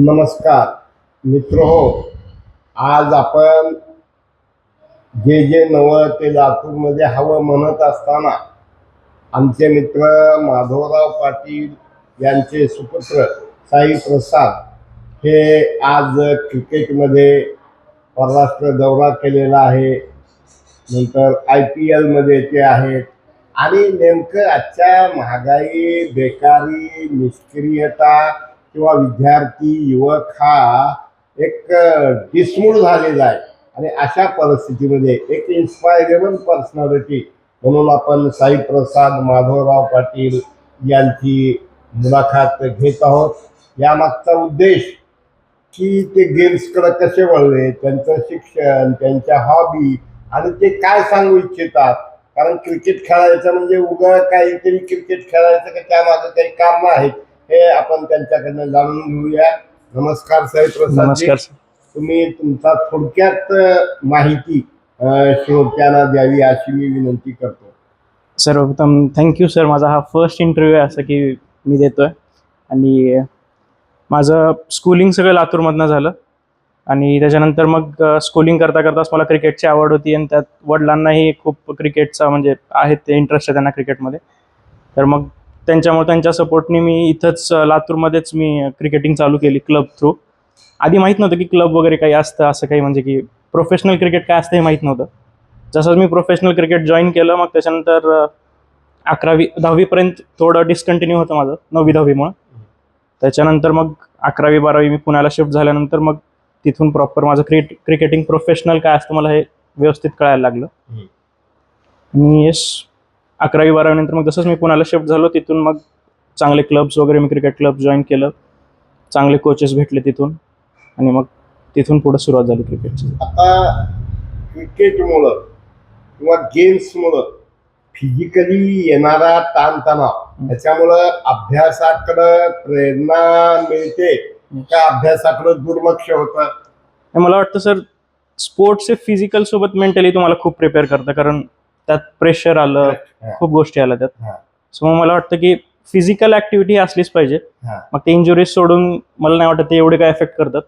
नमस्कार. मित्र हो आज आपण जे जे नवं ते लातूरमध्ये हवं म्हणत असताना आमचे मित्र माधवराव पाटील यांचे सुपुत्र साई प्रसाद हे आज क्रिकेटमध्ये परराष्ट्र दौरा केलेला आहे. नंतर आय पी एलमध्ये ते आहेत. आणि नेमकं आजच्या महागाई बेकारी निष्क्रियता किंवा विद्यार्थी युवक हा एक डिसमूड झालेला आहे. आणि अशा परिस्थितीमध्ये एक इन्स्पायरेबल पर्सनॅलिटी म्हणून आपण साई प्रसाद माधवराव पाटील यांची मुलाखत घेत आहोत. यामागचा उद्देश की ते गेम्सकडे कसे वळले त्यांचं शिक्षण त्यांच्या हॉबी आणि ते काय सांगू इच्छितात? कारण क्रिकेट खेळायचं म्हणजे उगा काहीतरी क्रिकेट खेळायचं का त्यामागं काही कामं आहेत? हे आपण त्यांच्याकडनं जाणून घेऊया. नमस्कार साई प्रसाद नमस्कार सर. तुम्ही तुमचा थोडक्यात अ, माहिती अ, श्रोत्यांना द्यावी अशी मी विनंती करतो. सर्वप्रथम थँक्यू सर माझा हा फर्स्ट इंटरव्ह्यू आहे असं की मी देतोय. आणि माझं स्कूलिंग सगळं लातूरमधनं झालं. आणि त्याच्यानंतर मग स्कूलिंग करता करताच मला क्रिकेटची आवड होती आणि त्यात वडिलांनाही खूप क्रिकेटचा म्हणजे आहेत ते इंटरेस्ट आहे त्यांना क्रिकेटमध्ये तर मग त्यांच्यामुळे त्यांच्या सपोर्टने मी इथंच लातूरमध्येच मी क्रिकेटिंग चालू केली क्लब थ्रू आधी माहीत नव्हतं की क्लब वगैरे काही असतं असं काही म्हणजे की प्रोफेशनल क्रिकेट काय असतं हे माहीत नव्हतं. जसं मी प्रोफेशनल क्रिकेट जॉईन केलं मग त्याच्यानंतर अकरावी दहावीपर्यंत थोडं डिस्कंटिन्यू होतं माझं नववी दहावीमुळं. त्याच्यानंतर मग अकरावी बारावी मी पुण्याला शिफ्ट झाल्यानंतर मग तिथून प्रॉपर माझं क्रिकेट क्रिकेटिंग प्रोफेशनल काय असतं मला हे व्यवस्थित कळायला लागलं. आणि येस अकरावी बारावीनंतर मग जसंच मी पुण्याला शिफ्ट झालो तिथून मग चांगले क्लब्स वगैरे मी क्रिकेट क्लब जॉईन केलं. चांगले कोचेस भेटले तिथून आणि मग तिथून पुढे सुरुवात झाली क्रिकेटची आता क्रिकेटमुळं किंवा गेम्समुळं फिजिकली येणारा ताणतणाव त्याच्यामुळं अभ्यासाकडं प्रेरणा मिळते का अभ्यासाकडं दुर्लक्ष होतं? मला वाटतं सर स्पोर्ट्स हे फिजिकल सोबत मेंटली तुम्हाला खूप प्रिपेअर करतं. कारण त्यात प्रेशर आलं. खूप गोष्टी आल्या त्यात. सो मग मला वाटतं की फिजिकल ऍक्टिव्हिटी असलीच पाहिजे. मग ते इंजुरीज सोडून मला नाही वाटत ते एवढे काय एफेक्ट करतात.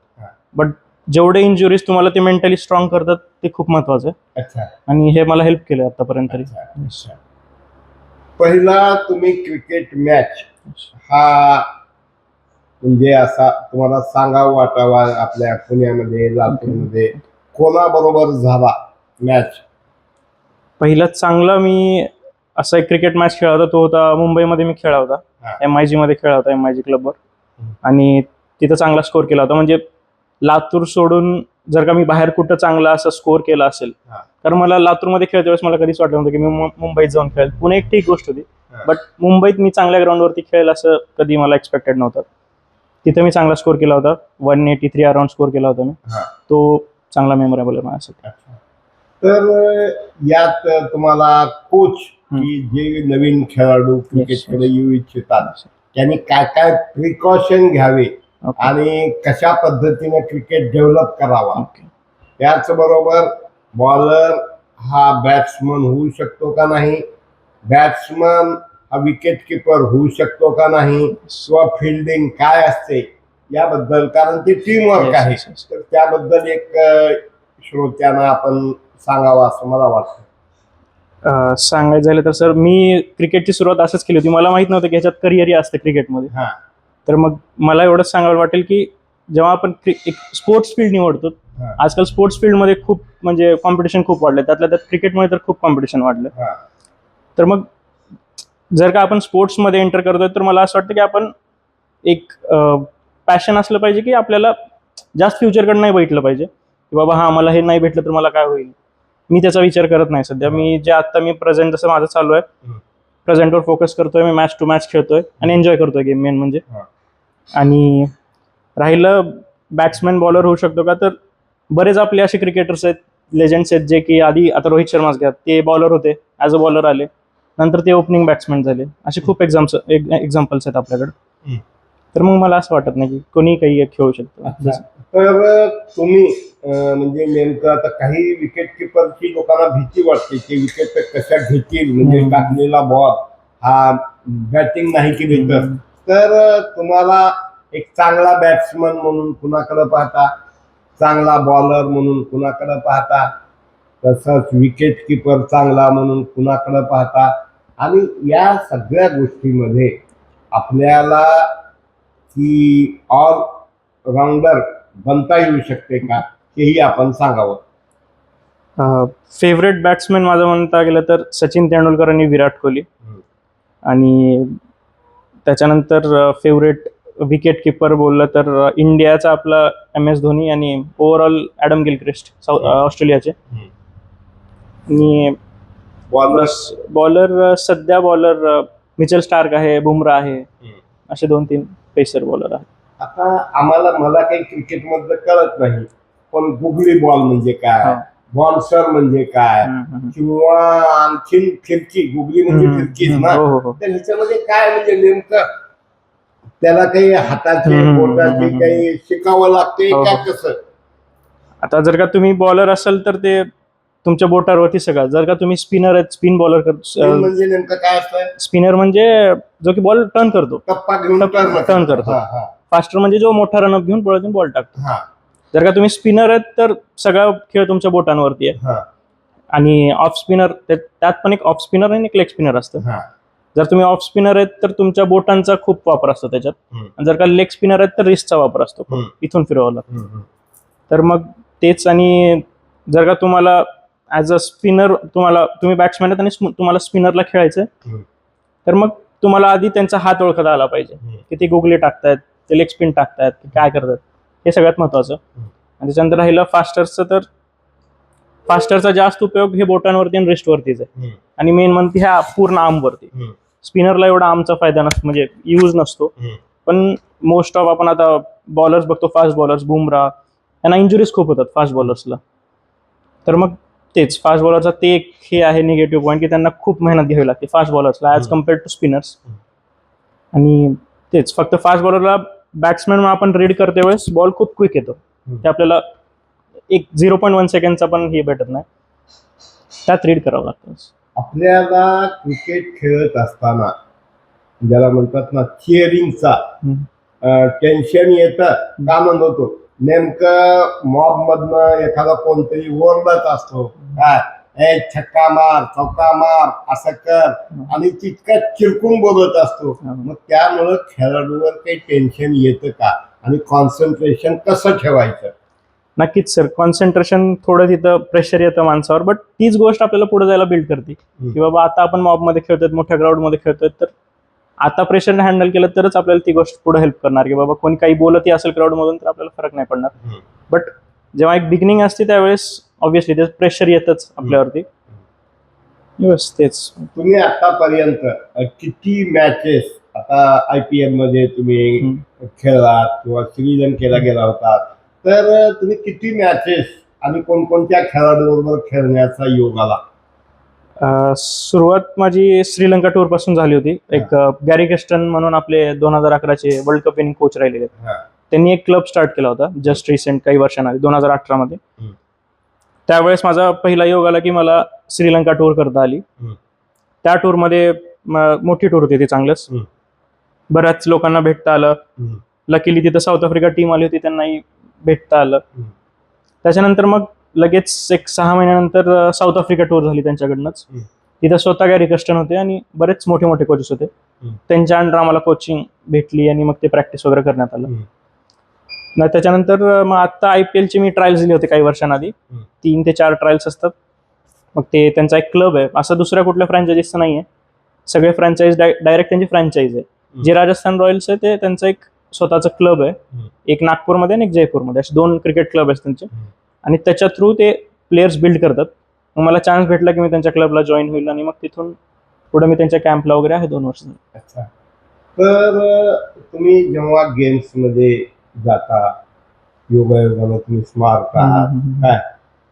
बट जेवढे इंजुरीज तुम्हाला ते मेंटली स्ट्रॉंग करतात ते खूप महत्वाचं आहे आणि हे मला हेल्प केलं आतापर्यंत तरी. पहिला तुम्ही क्रिकेट मॅच हा म्हणजे असा तुम्हाला सांगावा वाटावा आपल्या पुण्यामध्ये लातूरमध्ये कोणाबरोबर झाला मॅच पहिलाच चांगला मी असा एक क्रिकेट मॅच खेळला होता तो होता मुंबईमध्ये मी खेळला. होता एम आय जी मध्ये खेळला होता एम आय जी क्लबवर. आणि तिथं चांगला स्कोर केला होता म्हणजे लातूर सोडून जर का मी बाहेर कुठं चांगला असं स्कोर केला असेल. कारण मला लातूरमध्ये खेळते वेळेस मला कधीच वाटलं नव्हतं की मी मुंबईत जाऊन खेळेल पुणे एक ठीक गोष्ट होती. बट मुंबईत मी चांगल्या ग्राउंडवरती खेळेल असं कधी मला एक्सपेक्टेड नव्हतं तिथे मी चांगला स्कोर केला होता one eighty three around score केला होता मी. तो चांगला मेमोरेबल आहे माझ्यासाठी. तर यात तुम्हाला कोच की जे नवीन खेळाडू क्रिकेटकडे येऊ इच्छितात त्यांनी काय काय प्रिकॉशन घ्यावे आणि कशा पद्धतीने क्रिकेट डेव्हलप करावा? त्याचबरोबर बॉलर हा बॅट्समन होऊ शकतो का नाही? बॅट्समन हा विकेट किपर होऊ शकतो का नाही? किंवा फिल्डिंग काय असते? याबद्दल कारण ती टीम वर्क Yes, आहे. तर त्याबद्दल एक श्रोत्यांना आपण सांगावं असं मला वाटतं. अं, सांगायचं झालं तर सर मी क्रिकेटची सुरुवात असंच केली होती. मला माहीत नव्हतं की ह्याच्यात करिअरही असतं क्रिकेटमध्ये. हा. तर मग मला एवढंच सांगायला वाटेल की जेव्हा आपण क्रि- एक स्पोर्ट्स फील्ड निवडतो हा. आजकाल स्पोर्ट्स फील्डमध्ये खूप म्हणजे कॉम्पिटिशन खूप वाढलं त्यातल्या त्यात क्रिकेटमध्ये तर खूप कॉम्पिटिशन वाढलं. हा. तर मग जर का आपण स्पोर्ट्समध्ये एंटर करतोय तर मला असं वाटतं की आपण एक पॅशन असलं पाहिजे की आपल्याला जास्त फ्युचरकडे नाही बघितलं पाहिजे. की बाबा हा मला हे नाही भेटलं तर मला काय होईल? मी त्याचा विचार करत नाही सध्या मी जे आता मी प्रेझेंट जसं माझं चालू आहे. प्रेझेंटवर फोकस करतोय मी मॅच टू मॅच खेळतोय आणि एन्जॉय करतोय गेम मेन म्हणजे. आणि राहिलं बॅट्समॅन बॉलर होऊ शकतो का तर बरेच आपले असे क्रिकेटर्स आहेत लेजंड्स आहेत जे की आधी आता रोहित शर्माच घ्या ते बॉलर होते ॲज अ बॉलर आले नंतर ते ओपनिंग बॅट्समॅन झाले असे खूप एक्झाम्स एक्झाम्पल्स आहेत आपल्याकडे. तर मग मला असं वाटत नाही की कोणी काही खेळू शकतो. तर तुम्ही म्हणजे नेमकं आता काही विकेट किपरची लोकांना भीती वाटते की विकेट कशा घेतील म्हणजे. टाकलेला बॉल हा बॅटिंग नाही केली. तर तुम्हाला एक चांगला बॅट्समन म्हणून कुणाकडे पाहता चांगला बॉलर म्हणून कुणाकडे पाहता तसंच विकेट किपर चांगला म्हणून कुणाकडे पाहता आणि या सगळ्या गोष्टीमध्ये आपल्याला की ऑल राऊंडर बनता येऊ शकते का? हेही आपण सांगावं. फेवरेट बॅट्समॅन माझं म्हणता गेलं तर सचिन तेंडुलकर आणि विराट कोहली. आणि त्याच्यानंतर फेवरेट विकेट किपर बोललं तर इंडियाचा आपला एम एस धोनी आणि ओव्हरऑल ॲडम गिलक्रिस्ट साऊ अ, ऑस्ट्रेलियाचे. आणि बॉलर्स बॉलर सध्या बॉलर मिचल स्टार्क आहे बुमरा आहे. असे दोन तीन पेसर बॉलर आहेत आता आम्हाला मला काही क्रिकेट मधलं कळत नाही पण गुगली बॉल म्हणजे काय. बॉन्सर म्हणजे काय किंवा आणखीन फिरकी गुगली म्हणजे. फिरकीच हम्म, ना हो हो हो तर ह्याच्यामध्ये काय म्हणजे नेमकं त्याला काही हाताची बोटाची. काही शिकावं लागते का. कसं आता जर का तुम्ही बॉलर असाल तर ते तुमच्या बोटावरती सगळं जर का तुम्ही स्पिनर आहेत स्पिन बॉलर म्हणजे नेमकं काय असतं स्पिनर म्हणजे जो की बॉल टर्न करतो टप्पा घेऊन टप्पा- turn turn करतो. हा, हा, फास्टर म्हणजे जो मोठा रनअप घेऊन पळत बॉल टाकतो हा, जर का तुम्ही स्पिनर आहेत तर सगळा खेळ तुमच्या बोटांवरती आहे हा, आणि ऑफ स्पिनर त्यात पण एक ऑफ स्पिनर आणि एक लेग स्पिनर असतं हा. जर तुम्ही ऑफ स्पिनर आहेत तर तुमच्या बोटांचा खूप वापर असतो त्याच्यात हम्म. आणि जर का लेग स्पिनर आहेत तर रिस्टचा वापर असतो. हम्म. इथून हम्म, हम्म. तर मग तेच आणि जर का तुम्हाला ॲज अ स्पिनर तुम्हाला तुम्ही बॅट्समॅन आहेत आणि तुम्हाला स्पिनरला खेळायचं. तर मग तुम्हाला आधी त्यांचा हात ओळखता आला पाहिजे. की ते गुगले टाकतायत ते लेग स्पिन टाकतायत की काय करतात हे सगळ्यात महत्वाचं. आणि त्याच्यानंतर राहिलं फास्टरचं तर फास्टरचा जास्त उपयोग हे बोटांवरती आणि रिस्टवरतीच आहे. आणि मेन म्हणजे ह्या पूर्ण आर्मवरती. स्पिनरला एवढा आमचा फायदा नसतो म्हणजे यूज नसतो. पण मोस्ट ऑफ आपण आता बॉलर्स बघतो फास्ट बॉलर्स बुमरा यांना इंजुरीज खूप होतात फास्ट बॉलर्सला तर मग तेच फास्ट बॉलरचा ते एक हे आहे निगेटिव्ह पॉईंट की त्यांना खूप मेहनत घ्यावी लागते फास्ट बॉलर्सला ॲज. Compare to spinners. आणि तेच फक्त फास्ट बॉलरला बॅट्समॅन आपण रीड करते वेळेस बॉल खूप क्विक येतो. ते आपल्याला एक झिरो पॉईंट वन सेकंडचा पण हे भेटत नाही त्यात रीड करावं लागतं आपल्याला क्रिकेट खेळत असताना ज्याला म्हणतात ना चिअरिंगचा हम्म. टेन्शन येतं का म्हणतो नेमकं मॉब मधनं एखादा कोणतरी ओरडत असतो. काय? ए छक्का मार चौका मार असं कर. आणि तितकं चिरकून बोलत असतो. मग त्यामुळं खेळाडूवर काही टेन्शन येतं का? आणि कॉन्सन्ट्रेशन कसं ठेवायचं? नक्कीच सर कॉन्सन्ट्रेशन थोडं तिथं प्रेशर येतं माणसावर बट तीच गोष्ट आपल्याला पुढे जायला बिल्ड करते. की बाबा आता आपण मॉबमध्ये खेळतोय मोठ्या ग्राउंडमध्ये खेळतोय तर आता प्रेशरने हँडल केलं तरच आपल्याला ती गोष्ट पुढे हेल्प करणार की बाबा कोणी काही बोलतही असेल क्राऊडमधून तर आपल्याला फरक नाही पडणार. बट जेव्हा एक बिगिनिंग असते त्यावेळेस ऑब्व्हियसली ते प्रेशर येतच आपल्यावरती. येस तेच. तुम्ही आतापर्यंत किती मॅचेस आता आय पी एलमध्ये तुम्ही. खेळलात किंवा श्रीलंकेला गेला होता तर तुम्ही किती मॅचेस आणि कोणकोणत्या खेळाडूबरोबर खेळण्याचा योग आला? सुरुवात माझी श्रीलंका टूरपासून झाली होती एक गॅरी केस्टन म्हणून आपले दोन हजार अकराचे वर्ल्ड कप विनिंग कोच राहिलेले. त्यांनी एक क्लब स्टार्ट केला होता जस्ट रिसेंट काही वर्षांआधी दोन हजार अठरा मध्ये. त्यावेळेस माझा पहिला योग आला की मला श्रीलंका टूर करता आली. त्या टूरमध्ये म- मोठी टूर होती ती चांगलंच. बऱ्याच लोकांना भेटता आलं. लकीली तिथं साऊथ आफ्रिका टीम आली होती त्यांनाही भेटता आलं. त्याच्यानंतर मग लगेच एक सहा महिन्यानंतर साऊथ आफ्रिका टूर झाली त्यांच्याकडनंच. तिथं स्वतः गॅरी कस्टन होते आणि बरेच मोठे मोठे कोचेस होते. त्यांच्या अंडर आम्हाला कोचिंग भेटली आणि मग ते प्रॅक्टिस वगैरे करण्यात आलं. त्याच्यानंतर मग आता आय पी एलचे मी ट्रायल्स दिले होते काही वर्षांआधी. तीन ते चार ट्रायल्स असतात. मग ते त्यांचा एक क्लब आहे. असं दुसऱ्या कुठल्या फ्रँचायझीचं नाही आहे सगळे फ्रँचाईज डायरेक्ट त्यांची फ्रँचाईज आहे. जे राजस्थान रॉयल्स आहे ते त्यांचं एक स्वतःचं क्लब आहे. एक नागपूरमध्ये आणि एक जयपूरमध्ये. असे दोन क्रिकेट क्लब आहेत त्यांचे. आणि त्याच्या थ्रू ते प्लेयर्स बिल्ड करतात. मग मला चान्स भेटला की मी त्यांच्या क्लबला जॉईन होईल आणि मग तिथून पुढे मी त्यांच्या कॅम्पला वगैरे आहे दोन वर्ष. अच्छा. तर तुम्ही जेव्हा गेम्समध्ये जाता योगायोगानं तुम्ही स्मार्ट आहात काय?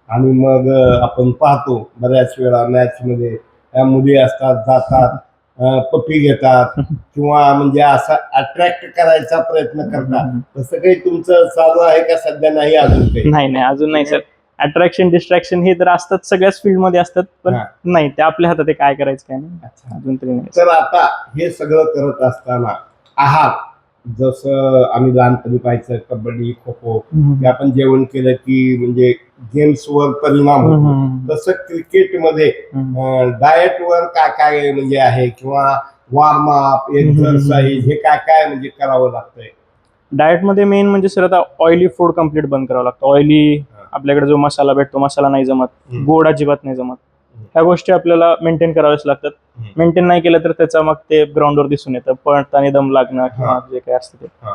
आणि मग आपण पाहतो बऱ्याच वेळा मॅच मध्ये मुली असतात जातात अ, पप्पी घेतात किंवा म्हणजे असा अट्रॅक्ट करायचा प्रयत्न करतात. तसं काही तुमचं चालू आहे का सध्या? नाही अजून काही? नाही नाही अजून नाही सर. अट्रॅक्शन डिस्ट्रॅक्शन हे तर असतात सगळ्याच फील्डमध्ये असतात पण. नाही ते आपल्या हातात काय करायचं काय नाही. अच्छा. अजून तरी नाही. तर आता हे सगळं करत असताना आहार जसं आम्ही लहानपणी पाहायचं कबड्डी खो खो. ते आपण जेवण केलं की म्हणजे गेम्सवर परिणाम होतो. तसं क्रिकेटमध्ये. डाएट वर काय काय म्हणजे आहे किंवा वॉर्मअप एक्झरसाइज हे काय काय म्हणजे करावं लागतंय डाएटमध्ये मेन म्हणजे सर आता ऑइली फूड कंप्लीट बंद करावं लागतं ऑइली. आपल्याकडे जो मसाला भेटतो मसाला नाही जमत. गोड अजिबात नाही जमत. ह्या गोष्टी आपल्याला मेंटेन कराव्याच लागतात. मेंटेन नाही केलं तर त्याचा मग ते ग्राउंडवर दिसून येतं पळताना दम लागणं किंवा जे काय असतं ते हा.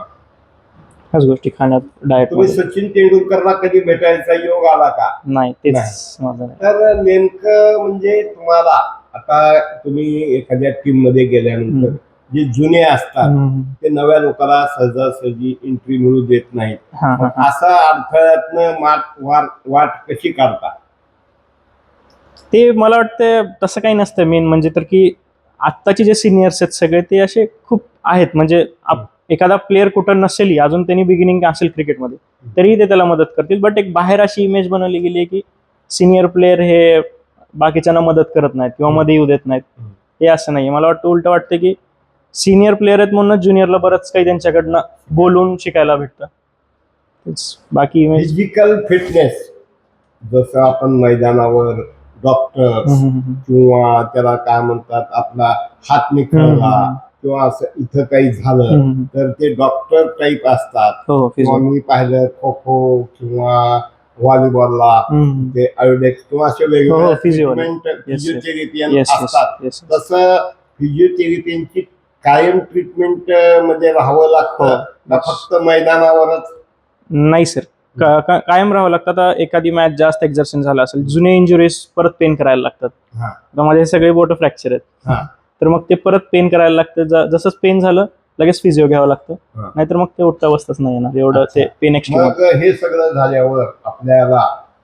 ह्याच गोष्टी खाण्यात डाएट तुम्ही सचिन तेंडुलकरला कधी भेटायचा योग आला का नाही तेच माझं नाही तर नेमकं म्हणजे तुम्हाला आता तुम्ही एखाद्या टीममध्ये गेल्यानंतर. जे जुने असतात. ते नव्या लोकांना सहजासहजी एंट्री मिळू देत नाहीत. असा अडथळ्यातनं वाट वाट कशी काढता ते मला वाटतं तसं काही नसतं मेन म्हणजे तर की आत्ताचे जे सिनियर्स आहेत सगळे ते असे खूप आहेत. म्हणजे एखादा प्लेअर कुठं नसेलही अजून त्यांनी बिगिनिंग असेल क्रिकेटमध्ये तरीही ते त्याला मदत करतील. बट एक बाहेर अशी इमेज बनवली गेली आहे की सिनियर प्लेअर हे बाकीच्यांना मदत करत नाहीत किंवा मध्ये येऊ देत नाहीत. हे असं नाही मला वाटतं उलट वाटतं की सिनियर प्लेअर आहेत म्हणून ज्युनियरला बरंच काही त्यांच्याकडनं बोलून शिकायला भेटतं. बाकी इमेज फिजिकल फिटनेस जसं आपण मैदानावर डॉक्टर किंवा त्याला काय म्हणतात आपला हात निखळला किंवा असं इथं काही झालं तर ते डॉक्टर टाईप असतात. हो मी पाहिलं खो खो किंवा व्हॉलीबॉलला ते आयोडेक्स किंवा असे हो, वेगवेगळे yes. फिजिओथेरपियन येस असतात. तसं फिजिओथेरपीची कायम ट्रीटमेंटमध्ये राहावं लागतं. हो. फक्त मैदानावरच? नाही सर का- का- कायम राहावं लागतं आता एखादी मॅच जास्त एक्झर्शन झाला असेल जुने इंजुरीज परत पेन करायला लागतात माझे सगळे बोट फ्रॅक्चर आहेत हा. तर मग ते परत पेन करायला लागतं जसंच पेन झालं लगेच फिजिओ घ्यावं लागतं. नाहीतर मग ते उठता बसताच नाही येणार एवढं ते. पेन एक्स्ट्रा हे सगळं झाल्यावर आपल्याला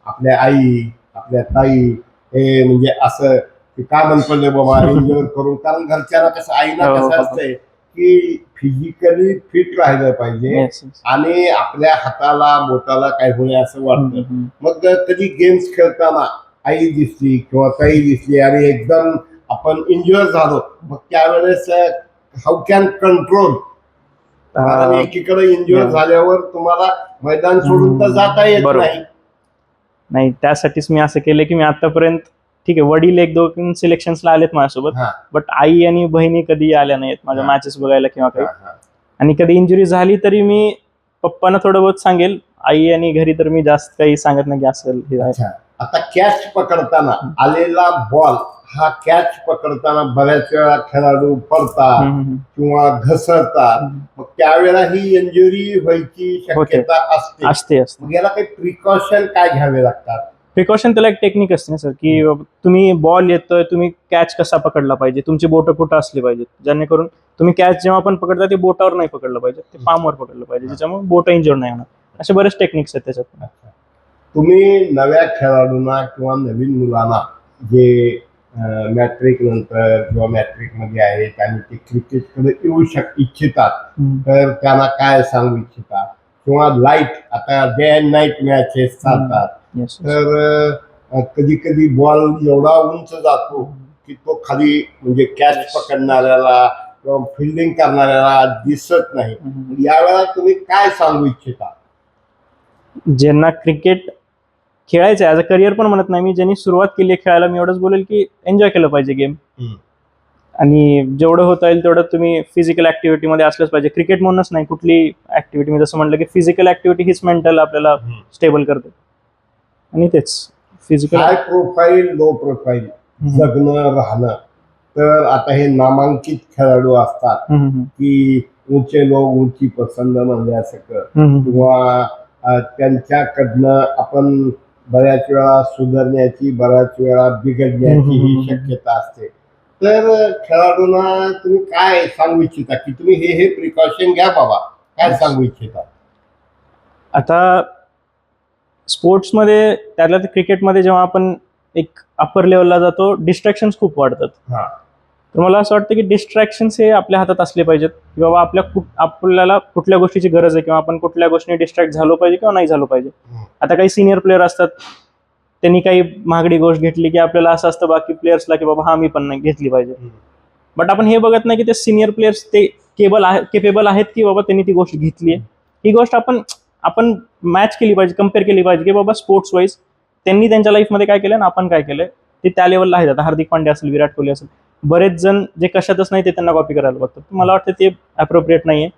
आपल्या आई आपल्या ताई हे म्हणजे असं की म्हणतो बाबा करून कारण घरच्यांना कसं आईला हो, हो, कसं हो. असतंय की फिजिकली फिट राहिलं पाहिजे. आणि आपल्या हाताला बोटाला काय होणे असं वाटतं. मग कधी गेम्स खेळताना आई दिसली किंवा ताई दिसली आणि एकदम आपण एन्जॉय झालो. मग त्यावेळेस हाऊ कॅन कंट्रोल कारण एकीकडे हा. झाल्यावर तुम्हाला मैदान सोडून तर जाता येत बरोबर. नाही. नाही त्यासाठीच मी असं केलं की मी आतापर्यंत ठीक आहे वडील एक दोन सिलेक्शन्सला आलेत माझ्यासोबत हा. बट आई आणि बहिणी कधी आल्या नाहीत माझ्या हा. मॅचेस बघायला किंवा काही हा, हा. आणि कधी इंजुरी झाली तरी मी पप्पांना थोडं बहुत सांगेल आई आणि घरी तर मी जास्त काही सांगत नाही की असं हे आहे. अच्छा आता कॅच पकडताना आलेला बॉल हा कॅच पकडताना बऱ्याच वेळा खेळाडू पडतात हम्म, हम्म, किंवा घसरतात हम्म. मग त्यावेळेला ही इंजुरी व्हायची शक्यता असते असते असते मग याला काही प्रिकॉशन काय घ्यावे लागतात प्रिकॉशन त्याला एक टेक्निक असते ना सर की तुम्ही बॉल येतोय तुम्ही कॅच कसा पकडला पाहिजे? तुमची बोटं कुठं असली पाहिजेत? जेणेकरून तुम्ही कॅच जेव्हा पण पकडता ते बोटावर नाही पकडलं पाहिजे ते पामवर पकडलं पाहिजे ज्याच्यामुळे बोट इंजोर नाही होणार. असे बरेच टेक्निक्स आहेत त्याच्यात. तुम्ही नव्या खेळाडूंना किंवा नवीन मुलांना जे मॅट्रिक नंतर किंवा मॅट्रिकमध्ये आहेत आणि ते क्रिकेटकडे येऊ शक इच्छितात तर त्यांना काय सांगू इच्छिता किंवा लाइट आता डे अँड नाईट मॅचेस चालतात. तर कधी कधी बॉल एवढा उंच जातो की तो खाली म्हणजे कॅच पकडणाऱ्याला किंवा फिल्डिंग करणाऱ्याला दिसत नाही. यावेळेला तुम्ही काय सांगू इच्छिता? ज्यांना क्रिकेट खेळायचं ॲज अ करिअर पण म्हणत नाही मी ज्यांनी सुरुवात केली आहे खेळायला मी एवढंच बोलेल की एन्जॉय केलं पाहिजे गेम. आणि जेवढं होता येईल तेवढं तुम्ही फिजिकल ऍक्टिव्हिटीमध्ये असलंच पाहिजे. क्रिकेट म्हणूनच नाही कुठली ऍक्टिव्हिटी मी जसं म्हटलं की फिजिकल ऍक्टिव्हिटी हीच मेंटल आपल्याला स्टेबल करते. आणि तेच physical high profile low profile जगणं राहणं. तर आता हे नामांकित खेळाडू असतात की उंचे लोक उंची पसंद म्हणल्यासारखं किंवा त्यांच्याकडनं आपण बऱ्याच वेळा सुधारण्याची बऱ्याच वेळा बिघडण्याची ही. शक्यता असते. तर खेळाडूंना तुम्ही काय सांगू इच्छिता? की तुम्ही हे हे प्रिकॉशन घ्या बाबा. काय सांगू इच्छिता? आता स्पोर्ट्समध्ये त्यातल्या क्रिकेटमध्ये जेव्हा आपण एक अप्पर लेवलला जातो डिस्ट्रॅक्शन्स खूप वाढतात. तर मला असं वाटतं की डिस्ट्रॅक्शन्स हे आपल्या हातात असले पाहिजेत की बाबा आपल्या कुठ आपल्याला कुठल्या गोष्टीची गरज आहे किंवा आपण कुठल्या गोष्टीने डिस्ट्रॅक्ट झालो पाहिजे किंवा नाही झालो पाहिजे. आता काही सिनियर प्लेअर असतात त्यांनी काही महागडी गोष्ट घेतली की आपल्याला असं असतं बाकी प्लेयर्सला की बाबा हा मी पण नाही घेतली पाहिजे. बट आपण हे बघत नाही की ते सिनियर प्लेयर्स ते केबल आहे केपेबल आहेत की बाबा त्यांनी ती गोष्ट घेतली आहे. ही गोष्ट आपण आपण मॅच केली पाहिजे कंपेअर केली पाहिजे की बाबा स्पोर्ट्स वाईज त्यांनी त्यांच्या लाईफमध्ये काय केलं आणि आपण काय केलंय? ते त्या लेवलला आहेत. आता हार्दिक पांड्या असेल विराट कोहली असेल बरेच जण जे कशातच नाही ते त्यांना कॉपी करायला बघतात. मला वाटतं ते अप्रोप्रिएट नाही आहे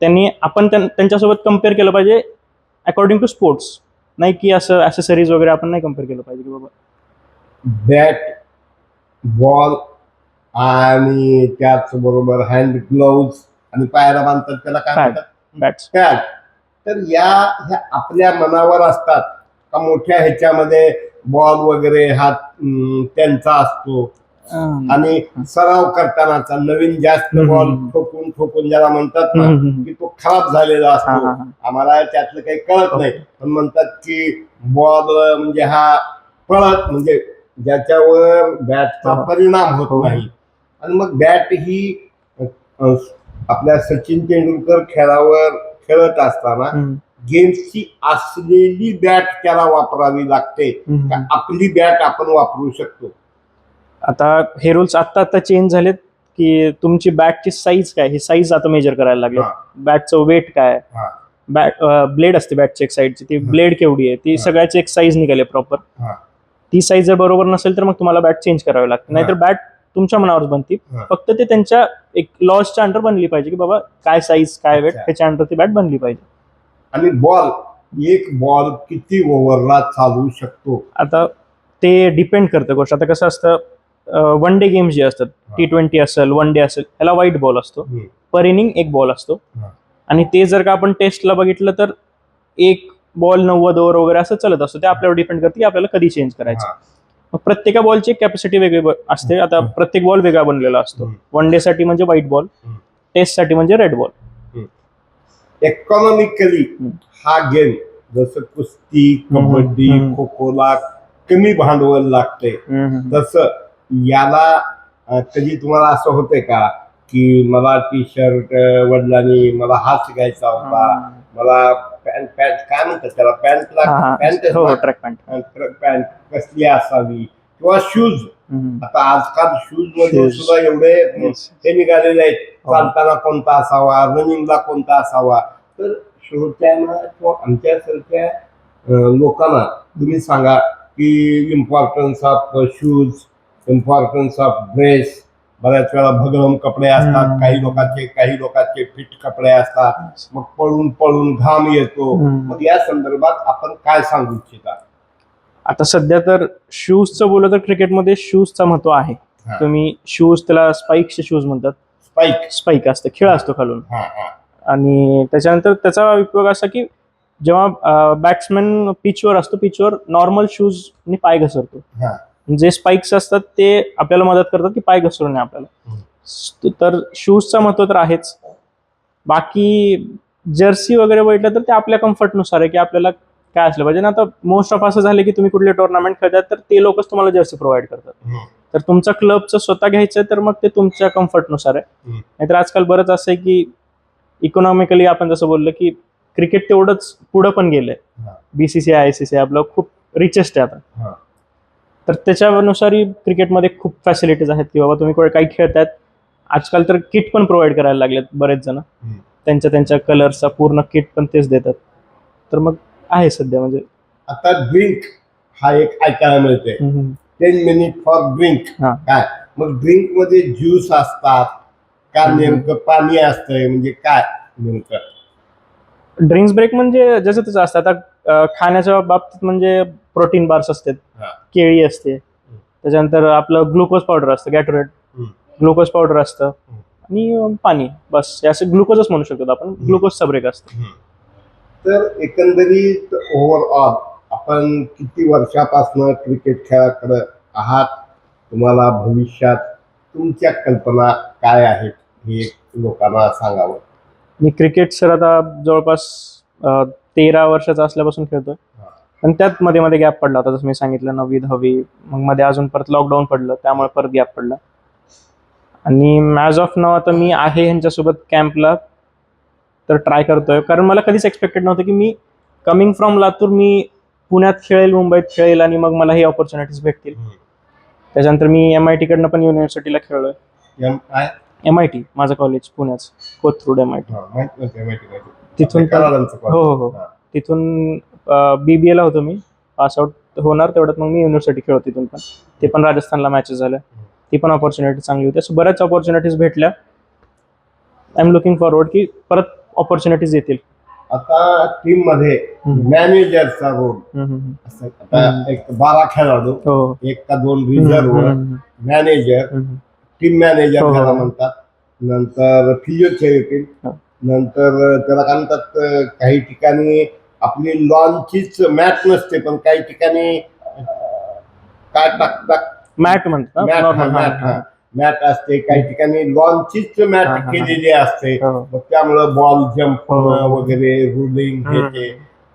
त्यांनी आपण त्यां- त्यांच्यासोबत कंपेअर केलं पाहिजे अकॉर्डिंग टू स्पोर्ट्स नाही की असं ॲसेसरीज वगैरे आपण नाही कंपेअर केलं पाहिजे की बाबा. बॅट बॉल आणि त्याचबरोबर हँड ग्लोव्ज आणि पायाला बांधतात त्याला काय बॅट्स पॅड तर या ह्या आपल्या मनावर असतात का मोठ्या ह्याच्यामध्ये बॉल वगैरे हा त्यांचा असतो आणि सराव करतानाचा नवीन जास्त बॉल. ठोकून ठोकून ज्याला म्हणतात ना. की तो खराब झालेला असतो. आम्हाला त्यातलं काही कळत नाही पण म्हणतात की बॉल म्हणजे हा पळत म्हणजे ज्याच्यावर बॅटचा. परिणाम होत हो. नाही आणि मग बॅट ही आपल्या सचिन तेंडुलकर खेळावर खेळत असताना गेम्सची असलेली बॅट त्याला वापरावी लागते. का आपली बॅट आपण वापरू शकतो आता हे रूल्स आत्ता आत्ता चेंज झालेत की तुमची बॅटची साईज काय हे साईज आता मेजर करायला लागले. बॅटचं वेट काय. बॅट ब्लेड असते बॅटची एक साईडची ती. ब्लेड केवढी आहे ती. सगळ्याची एक साईज निघाली प्रॉपर. ती साईज जर बरोबर नसेल तर मग तुम्हाला बॅट चेंज करावी लागते नाहीतर बॅट तुमच्या मनावर बनती हा. फक्त ते त्यांच्या एक लॉजच्या अंडर बनली पाहिजे की बाबा काय साईज काय वेट अच्छा. त्याच्या अंडर ती बॅट बनली पाहिजे आणि बॉल एक बॉल किती ओव्हरला चालू शकतो आता ते डिपेंड करतं गोष्ट आता कसं असतं वन डे गेम्स जे असतात टी ट्वेंटी असेल वन डे असेल ह्याला व्हाईट बॉल असतो हम्म. पर इनिंग एक बॉल असतो हा. आणि ते जर का आपण टेस्टला बघितलं तर एक बॉल नव्वद ओव्हर वगैरे असं चालत असतो ते आपल्यावर डिपेंड करते की आपल्याला कधी चेंज करायचं हा. प्रत्येका बॉलची कॅपॅसिटी वेगळी असते आता. प्रत्येक बॉल वेगळा बनलेला असतो. वन डे साठी म्हणजे व्हाईट बॉल. टेस्टसाठी म्हणजे रेड बॉल इकॉनॉमिकली. हा गेम जसं कुस्ती. कबड्डी. खो खोला कमी भांडवल लागते तसं याला कधी तुम्हाला असं होतंय का की मला टी शर्ट वडिलांनी मला हाच घ्यायचा होता मला पॅन्ट पॅन्ट काय म्हणतात त्याला पॅन्टला पॅन्ट हो ट्रॅक पॅन्ट पॅन्ट कसली असावी किंवा शूज आता आजकाल शूजमध्ये Shoes. सुद्धा एवढे हे निघालेले आहेत हो. चालताना कोणता असावा रनिंगला कोणता असावा तर श्रोत्यांना किंवा आमच्यासारख्या अं, लोकांना तुम्ही सांगा की importance of shoes importance of dress बऱ्याच वेळा भगवम कपडे असतात. काही लोकांचे काही लोकांचे फिट कपडे असतात. मग पळून पळून घाम येतो. मग या संदर्भात आपण काय सांगू इच्छिता? आता सध्या तर शूजचं बोललं तर क्रिकेटमध्ये शूजचा महत्त्व आहे. तुम्ही शूज त्याला स्पाईकचे शूज म्हणतात. स्पाईक स्पाईक असतं खेळ असतो खालून. आणि त्याच्यानंतर त्याचा उपयोग असा की जेव्हा बॅट्समॅन पिचवर असतो पिचवर नॉर्मल शूजनी पाय घसरतो. जे स्पाइक्स असतात ते आपल्याला मदत करतात की पाय घसरू नये आपल्याला तर शूजचा महत्त्व तर आहेच बाकी जर्सी वगैरे बघितलं तर ते आपल्या कम्फर्टनुसार आहे की आपल्याला काय असलं पाहिजे ना आता मोस्ट ऑफ असं झालं की तुम्ही कुठले टुर्नामेंट खेळतात तर ते लोकच तुम्हाला जर्सी प्रोव्हाइड करतात. तर तुमचा क्लबचं स्वतः घ्यायचं तर मग ते तुमच्या कम्फर्टनुसार आहे. नाहीतर आजकाल बरंच असं आहे की इकॉनॉमिकली आपण जसं बोललं की क्रिकेट तेवढंच पुढं पण गेलंय. बीसीसीआय आय सी सी आपलं खूप रिचेस्ट आहे आता. तर त्याच्यानुसारही क्रिकेटमध्ये खूप फॅसिलिटीज आहेत की बाबा तुम्ही काही खेळतायत. आजकाल तर किट पण प्रोव्हाइड करायला लागलेत बरेच जण. त्यांच्या त्यांच्या कलरचा पूर्ण किट पण तेच देतात. तर मग आहे सध्या म्हणजे. आता ड्रिंक हा एक ऐकायला मिळते. टेन मिनिट फॉर ड्रिंक हा. काय? मग ड्रिंकमध्ये ज्यूस असतात. का. नेमकं पाणी असतंय म्हणजे काय नेमकं? ड्रिंक्स ब्रेक म्हणजे जसं तसं असतं. आता खाण्याच्या बाबतीत म्हणजे प्रोटीन बार्स असतात. केळी असते. त्याच्यानंतर आपलं ग्लुकोज पावडर असतं गॅटोरेट. ग्लुकोज पावडर असतं. आणि पाणी बस. असं ग्लुकोजच म्हणू शकतो आपण. ग्लुकोजचा ब्रेक असतं. तर एकंदरीत ओव्हरऑल आपण किती वर्षापासून क्रिकेट खेळाकडे आहात? तुम्हाला भविष्यात तुमच्या कल्पना काय आहेत? हे लोकांना सांगावं. मी क्रिकेट सर आता जवळपास तेरा वर्षाचा असल्यापासून खेळतोय. पण त्यात मध्ये मध्ये गॅप पडला होता. जसं मी सांगितलं नववी दहावी मग मध्ये अजून परत लॉकडाऊन पडलं. त्यामुळे परत गॅप पडला. आणि ॲज ऑफ नाव आता मी आहे ह्यांच्यासोबत कॅम्पला तर ट्राय करतोय. कारण मला कधीच एक्सपेक्टेड नव्हतं की मी कमिंग फ्रॉम लातूर मी पुण्यात खेळेल मुंबईत खेळेल आणि मग मला ही ऑपॉर्च्युनिटीज भेटतील. त्याच्यानंतर मी एम आय टीकडनं पण युनिव्हर्सिटीला खेळलोय. M I M I T माझं कॉलेज पुण्याचं. कोथरूड एम आय टी तिथून. हो हो हो. तिथून बी बी एला होतो मी. पास आउट होणार तेवढ्यात मग मी युनिव्हर्सिटी खेळत तिथून पण. ते पण राजस्थानला मॅचेस झाल्या ती पण ऑपॉर्च्युनिटी चांगली होती. असं बऱ्याच ऑपॉर्च्युनिटीज भेटल्या. आय एम लुकिंग फॉरवर्ड की परत ऑपॉर्च्युनिटीज येतील. आता टीममध्ये. मॅनेजरचा रोल एक बारा खेळाडू हो. एक का दोन रिझर्व मॅनेजर. टीम मॅनेजर म्हणतात. नंतर फिजिओथेरपी. नंतर त्याला काय म्हणतात काही ठिकाणी आपली लॉनचीच मॅट नसते पण काही ठिकाणी काय टाकतात मॅट म्हणतात मॅट हा, मॅट असते काही ठिकाणी लॉनचीच मॅट. केलेली असते. हो. मग त्यामुळं बॉल जम्प हो. वगैरे रुलिंग हे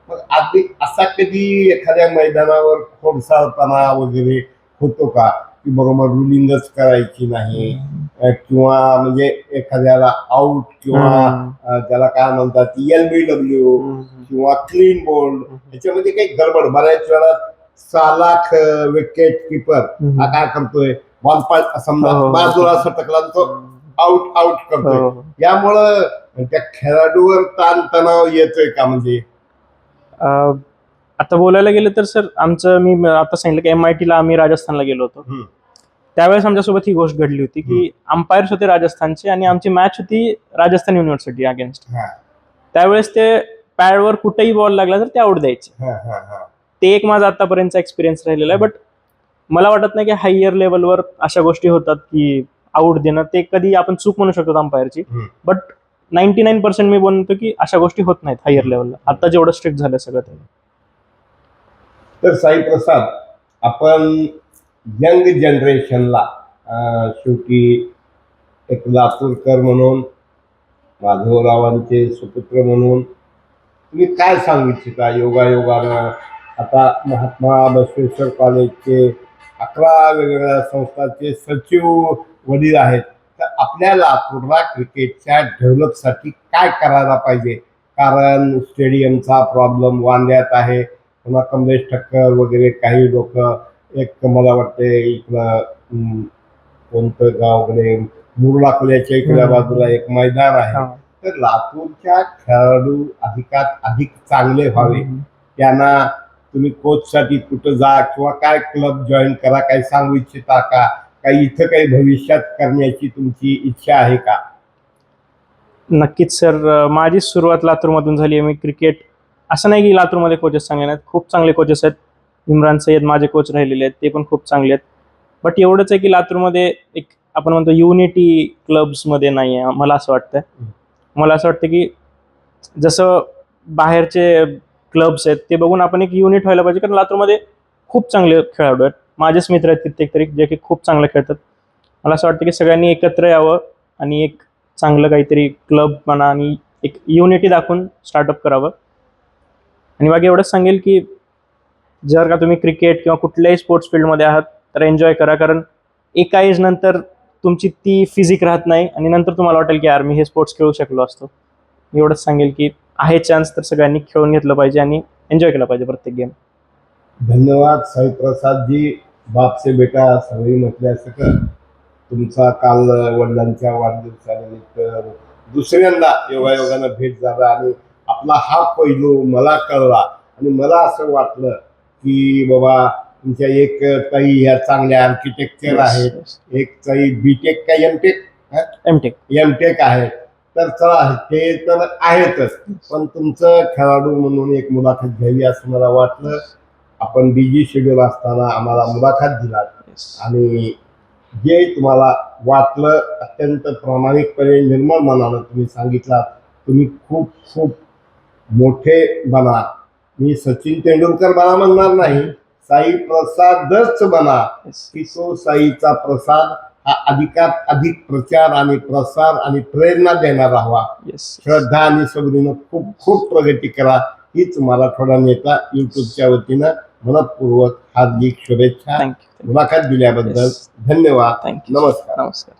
मग आधी असा कधी एखाद्या मैदानावर खोडसाळपणा वगैरे होतो का? की बरोबर रुलिंगच करायची नाही किंवा म्हणजे एखाद्याला आउट किंवा त्याला काय म्हणतात एल बी डब्ल्यू हम्म. किंवा क्लीन बोल्ड याच्यामध्ये काही गडबड बऱ्याच वेळा सालाख विकेट किपर. हा काय करतोय बॉल समजा हो. बाजूला सटकला तो आउट आउट करतोय हो. यामुळं त्या खेळाडूवर ताण तणाव येतोय का म्हणजे आता बोलायला गेलं तर सर आमचं मी आता सांगितलं की एम आय टीला आम्ही राजस्थानला गेलो होतो. त्यावेळेस आमच्यासोबत ही गोष्ट घडली होती की अंपायर्स होते राजस्थानचे आणि आमची मॅच होती राजस्थान युनिव्हर्सिटी अगेन्स्ट. हा, त्यावेळेस ते पॅडवर कुठेही बॉल लागला तर ते आउट द्यायचे. ते एक माझा आतापर्यंतचा एक्सपिरियन्स राहिलेला आहे बट मला वाटत नाही की हायर लेवलवर अशा गोष्टी होतात की आउट देणं. ते कधी आपण चूक म्हणू शकतो अंपायरची. बट नाईन्टी नाईन पर्सेंट मी बोलतो की अशा गोष्टी होत नाहीत हायर लेवलला आता जेवढं स्ट्रिक्ट झालं सगळं तर साई प्रसाद आपण यंग जनरेशनला शेवटी एक लातूरकर म्हणून माधवरावांचे सुपुत्र म्हणून तुम्ही काय सांगू इच्छिता? योगायोगानं आता महात्मा बसवेश्वर कॉलेजचे अकरा वेगवेगळ्या संस्थांचे सचिव वडील आहेत. तर आपल्या लातूरला क्रिकेटच्या डेव्हलपसाठी काय करायला पाहिजे? कारण स्टेडियमचा प्रॉब्लेम वांद्यात आहे. पुन्हा कमलेश ठक्कर वगैरे काही लोक एक मला वाटते इकडं कोणतं गावकडे मुरलाकुल्याच्या इकडल्या हम्म. बाजूला एक मैदान आहे. तर लातूरच्या खेळाडू अधिकात अधिक चांगले व्हावे. त्यांना तुम्ही कोचसाठी कुठं जा किंवा काय क्लब जॉईन करा काही सांगू इच्छिता का? काही इथं काही भविष्यात करण्याची तुमची इच्छा आहे का? नक्कीच सर. माझी सुरुवात लातूरमधून झाली आहे. मी क्रिकेट असं नाही की लातूरमध्ये कोचेस चांगले नाहीत. खूप चांगले कोचेस आहेत. इम्रान सय्यद माझे कोच राहिलेले आहेत ते पण खूप चांगले आहेत. बट एवढंच आहे की लातूरमध्ये एक आपण म्हणतो युनिटी क्लब्समध्ये नाही आहे मला असं वाटतं मला असं वाटतं की जसं बाहेरचे क्लब्स आहेत ते बघून आपण एक युनिट व्हायला पाहिजे कारण लातूरमध्ये खूप चांगले खेळाडू आहेत. माझेच मित्र आहेत कित्येक तरी जे की खूप चांगलं खेळतात. मला असं वाटतं की सगळ्यांनी एकत्र यावं आणि एक चांगलं काहीतरी क्लब म्हणा आणि एक युनिटी दाखवून स्टार्टअप करावं. आणि बाकी एवढंच सांगेल की जर का तुम्ही क्रिकेट किंवा कुठल्याही स्पोर्ट्स फील्डमध्ये आहात तर एन्जॉय करा. कारण एका एज नंतर तुमची ती फिजिक राहत नाही आणि नंतर तुम्हाला वाटेल की यार मी हे स्पोर्ट्स खेळू शकलो असतो. एवढंच सांगेल की आहे चान्स तर सगळ्यांनी खेळून घेतलं पाहिजे आणि एन्जॉय केला पाहिजे प्रत्येक गेम धन्यवाद साई प्रसादजी बापसे बेटा सवयी म्हटल्यासकट तुमचा काल वडिलांच्या वाढदिवसानिमित्त दुसऱ्यांदा योगायोगानं भेट झाला आणि आपला हा पैलू मला कळला आणि मला असं वाटलं की बाबा तुमच्या एक ताई ह्या चांगल्या आर्किटेक्चर आहेत. एक ताई बीटेक का एमटेक एमटेक एमटेक आहे. तर चला ते तर आहेतच. पण तुमचं खेळाडू म्हणून एक मुलाखत घ्यावी असं मला वाटलं. आपण बिजी शेड्यूल असताना आम्हाला मुलाखत दिलात. आणि जे तुम्हाला वाटलं अत्यंत प्रामाणिकपणे निर्मळ मनानं तुम्ही सांगितलं तुम्ही खूप खूप मोठे बना. मी सचिन तेंडुलकर बना म्हणणार नाही. साई प्रसादच बना की तो साईचा प्रसाद हा अधिकात अधिक प्रचार आणि प्रसार आणि प्रेरणा देणारा हवा. श्रद्धा आणि सगळीनं खूप खूप प्रगती करा. हीच मराठवाडा नेता युट्यूबच्या वतीनं मनपूर्वक हार्दिक शुभेच्छा. मुलाखत दिल्याबद्दल. धन्यवाद. नमस्कार. नमस्कार.